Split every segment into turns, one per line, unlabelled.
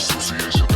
Association.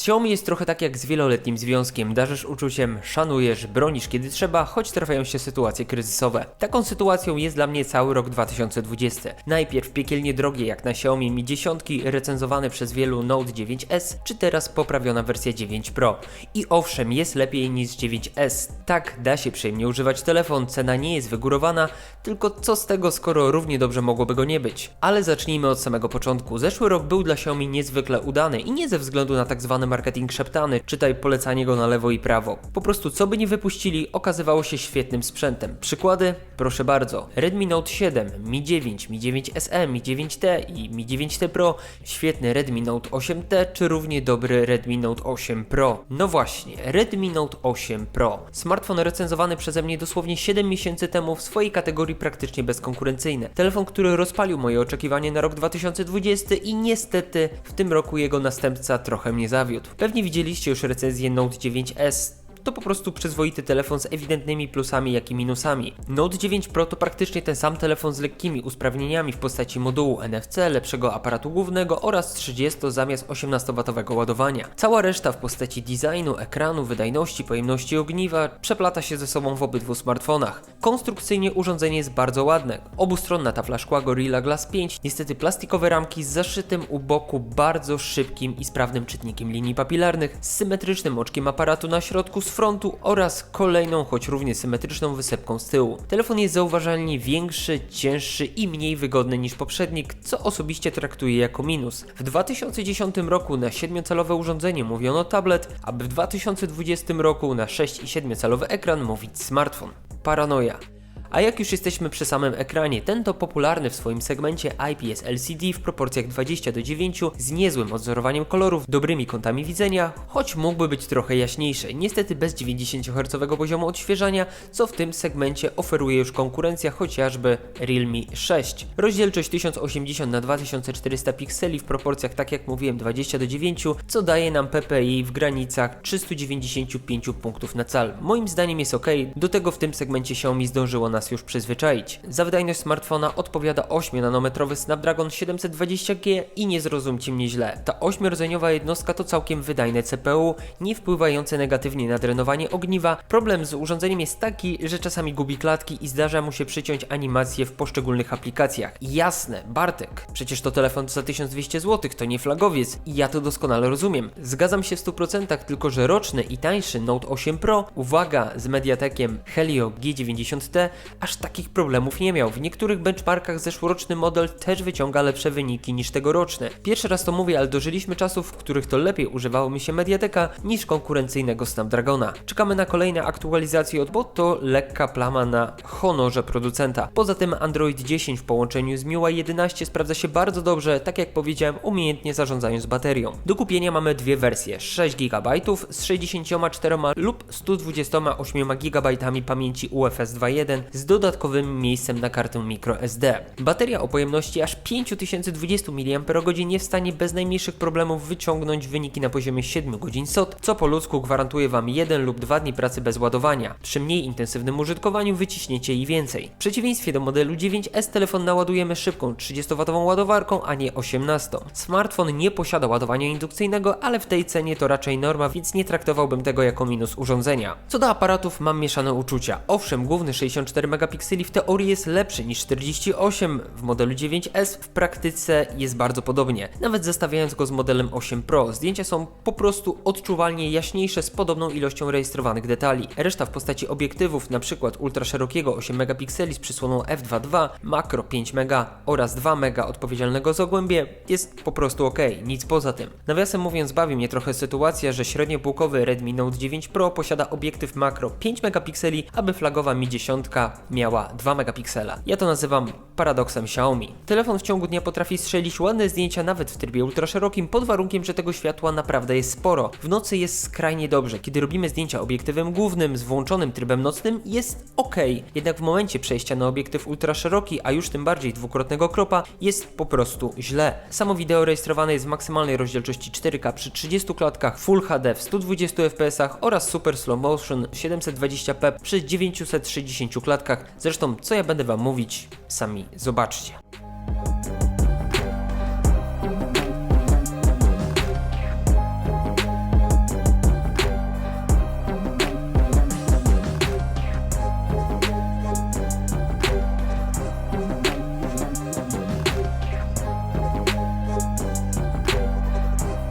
Xiaomi jest trochę tak jak z wieloletnim związkiem. Darzysz uczuciem, szanujesz, bronisz kiedy trzeba, choć trafiają się sytuacje kryzysowe. Taką sytuacją jest dla mnie cały rok 2020. Najpierw piekielnie drogie jak na Xiaomi Mi 10, recenzowane przez wielu Note 9S, czy teraz poprawiona wersja 9 Pro. I owszem, jest lepiej niż 9S. Tak, da się przyjemnie używać telefon, cena nie jest wygórowana, tylko co z tego, skoro równie dobrze mogłoby go nie być. Ale zacznijmy od samego początku. Zeszły rok był dla Xiaomi niezwykle udany i nie ze względu na tak marketing szeptany, czytaj polecanie go na lewo i prawo. Po prostu co by nie wypuścili, okazywało się świetnym sprzętem. Przykłady? Proszę bardzo. Redmi Note 7, Mi 9, Mi 9 SE, Mi 9T i Mi 9T Pro, świetny Redmi Note 8T czy równie dobry Redmi Note 8 Pro. No właśnie, Redmi Note 8 Pro. Smartfon recenzowany przeze mnie dosłownie 7 miesięcy temu w swojej kategorii praktycznie bezkonkurencyjny. Telefon, który rozpalił moje oczekiwanie na rok 2020 i niestety w tym roku jego następca trochę mnie zawiódł. Pewnie widzieliście już recenzję Note 9S. To po prostu przyzwoity telefon z ewidentnymi plusami jak i minusami. Note 9 Pro to praktycznie ten sam telefon z lekkimi usprawnieniami w postaci modułu NFC, lepszego aparatu głównego oraz 30 zamiast 18W ładowania. Cała reszta w postaci designu, ekranu, wydajności, pojemności ogniwa przeplata się ze sobą w obydwu smartfonach. Konstrukcyjnie urządzenie jest bardzo ładne. Obustronna tafla szkła Gorilla Glass 5, niestety plastikowe ramki z zaszytym u boku bardzo szybkim i sprawnym czytnikiem linii papilarnych, z symetrycznym oczkiem aparatu na środku z frontu oraz kolejną, choć równie symetryczną wysepką z tyłu. Telefon jest zauważalnie większy, cięższy i mniej wygodny niż poprzednik, co osobiście traktuję jako minus. W 2010 roku na 7-calowe urządzenie mówiono tablet, aby w 2020 roku na 6 i 7-calowy ekran mówić smartfon. Paranoja. A jak już jesteśmy przy samym ekranie, ten to popularny w swoim segmencie IPS LCD w proporcjach 20 do 9 z niezłym odzorowaniem kolorów, dobrymi kątami widzenia, choć mógłby być trochę jaśniejszy. Niestety bez 90 Hz poziomu odświeżania, co w tym segmencie oferuje już konkurencja chociażby Realme 6. Rozdzielczość 1080 na 2400 pikseli w proporcjach tak jak mówiłem 20 do 9, co daje nam PPI w granicach 395 punktów na cal. Moim zdaniem jest ok, do tego w tym segmencie Xiaomi zdążyło nas już przyzwyczaić. Za wydajność smartfona odpowiada 8-nanometrowy Snapdragon 720G i nie zrozumcie mnie źle. Ta 8-rdzeniowa jednostka to całkiem wydajne CPU, nie wpływające negatywnie na drenowanie ogniwa. Problem z urządzeniem jest taki, że czasami gubi klatki i zdarza mu się przyciąć animacje w poszczególnych aplikacjach. Jasne, Bartek, przecież to telefon za 1200 zł, to nie flagowiec i ja to doskonale rozumiem. Zgadzam się w 100%, tylko że roczny i tańszy Note 8 Pro, uwaga, z Mediatekiem Helio G90T aż takich problemów nie miał. W niektórych benchmarkach zeszłoroczny model też wyciąga lepsze wyniki niż tegoroczny. Pierwszy raz to mówię, ale dożyliśmy czasów, w których to lepiej używało mi się Mediateka niż konkurencyjnego Snapdragona. Czekamy na kolejne aktualizacje od bot, to lekka plama na honorze producenta. Poza tym Android 10 w połączeniu z MIUI 11 sprawdza się bardzo dobrze, tak jak powiedziałem, umiejętnie zarządzając baterią. Do kupienia mamy dwie wersje, 6 GB z 64 lub 128 GB pamięci UFS 2.1 z dodatkowym miejscem na kartę microSD. Bateria o pojemności aż 5020 mAh jest w stanie bez najmniejszych problemów wyciągnąć wyniki na poziomie 7 godzin SOT, co po ludzku gwarantuje Wam 1 lub 2 dni pracy bez ładowania. Przy mniej intensywnym użytkowaniu wyciśniecie i więcej. W przeciwieństwie do modelu 9S telefon naładujemy szybką 30W ładowarką, a nie 18. Smartfon nie posiada ładowania indukcyjnego, ale w tej cenie to raczej norma, więc nie traktowałbym tego jako minus urządzenia. Co do aparatów mam mieszane uczucia. Owszem, główny 64 megapikseli w teorii jest lepszy niż 48 w modelu 9S, w praktyce jest bardzo podobnie. Nawet zestawiając go z modelem 8 Pro, zdjęcia są po prostu odczuwalnie jaśniejsze z podobną ilością rejestrowanych detali. Reszta w postaci obiektywów, np. ultraszerokiego 8 megapikseli z przysłoną f2.2, makro 5 mega oraz 2 mega odpowiedzialnego za ogłębie jest po prostu ok, nic poza tym. Nawiasem mówiąc bawi mnie trochę sytuacja, że średniopółkowy Redmi Note 9 Pro posiada obiektyw makro 5 megapikseli, aby flagowa Mi 10 miała 2 megapiksela. Ja to nazywam paradoksem Xiaomi. Telefon w ciągu dnia potrafi strzelić ładne zdjęcia nawet w trybie ultraszerokim pod warunkiem, że tego światła naprawdę jest sporo. W nocy jest skrajnie dobrze. Kiedy robimy zdjęcia obiektywem głównym z włączonym trybem nocnym jest ok. Jednak w momencie przejścia na obiektyw ultraszeroki, a już tym bardziej dwukrotnego kropa jest po prostu źle. Samo wideo rejestrowane jest w maksymalnej rozdzielczości 4K przy 30 klatkach, Full HD w 120 fps oraz Super Slow Motion 720p przy 960 klatkach. Zresztą, co ja będę Wam mówić, sami zobaczcie.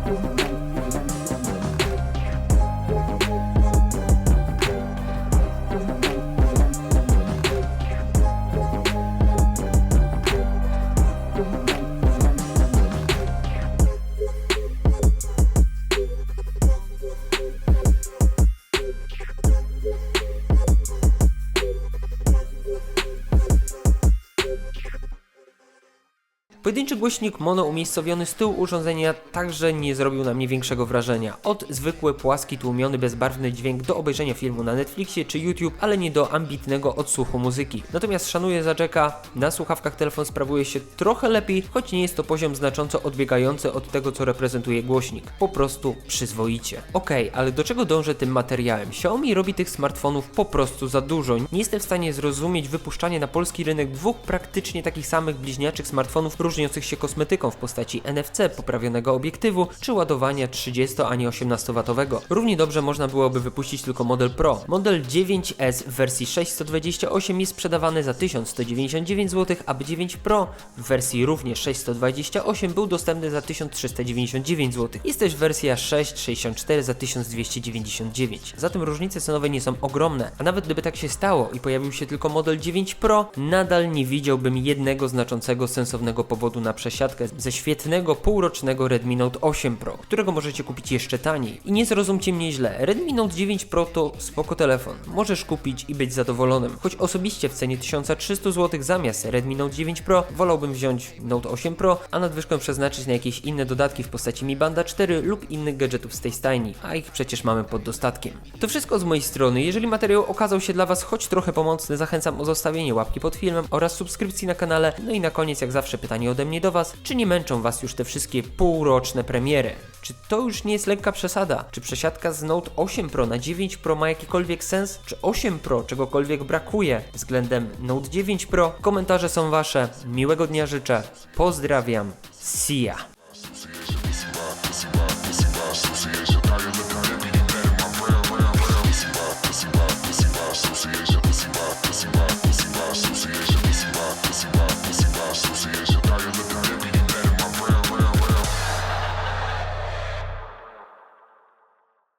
thank Pojedynczy głośnik mono umiejscowiony z tyłu urządzenia także nie zrobił na mnie większego wrażenia. Od zwykły, płaski, tłumiony, bezbarwny dźwięk do obejrzenia filmu na Netflixie czy YouTube, ale nie do ambitnego odsłuchu muzyki. Natomiast szanuję za Jacka, na słuchawkach telefon sprawuje się trochę lepiej, choć nie jest to poziom znacząco odbiegający od tego, co reprezentuje głośnik. Po prostu przyzwoicie. Okej, ale do czego dążę tym materiałem? Xiaomi robi tych smartfonów po prostu za dużo. Nie jestem w stanie zrozumieć wypuszczanie na polski rynek dwóch praktycznie takich samych bliźniaczych smartfonów różniących się kosmetyką w postaci NFC, poprawionego obiektywu czy ładowania 30, a nie 18W. Równie dobrze można byłoby wypuścić tylko model Pro. Model 9S w wersji 628 jest sprzedawany za 1199 zł, a B9 Pro w wersji również 628 był dostępny za 1399 zł. Jest też wersja 664 za 1299. Zatem różnice cenowe nie są ogromne, a nawet gdyby tak się stało i pojawił się tylko model 9 Pro, nadal nie widziałbym jednego znaczącego, sensownego powodu na przesiadkę ze świetnego półrocznego Redmi Note 8 Pro, którego możecie kupić jeszcze taniej. I nie zrozumcie mnie źle, Redmi Note 9 Pro to spoko telefon, możesz kupić i być zadowolonym, choć osobiście w cenie 1300 zł zamiast Redmi Note 9 Pro wolałbym wziąć Note 8 Pro, a nadwyżkę przeznaczyć na jakieś inne dodatki w postaci Mi Banda 4 lub innych gadżetów z tej stajni, a ich przecież mamy pod dostatkiem. To wszystko z mojej strony, jeżeli materiał okazał się dla Was choć trochę pomocny, zachęcam o zostawienie łapki pod filmem oraz subskrypcji na kanale, no i na koniec jak zawsze pytanie ode mnie do Was, czy nie męczą Was już te wszystkie półroczne premiery? Czy to już nie jest lekka przesada? Czy przesiadka z Note 8 Pro na 9 Pro ma jakikolwiek sens? Czy 8 Pro czegokolwiek brakuje względem Note 9 Pro? Komentarze są Wasze. Miłego dnia życzę. Pozdrawiam. See ya.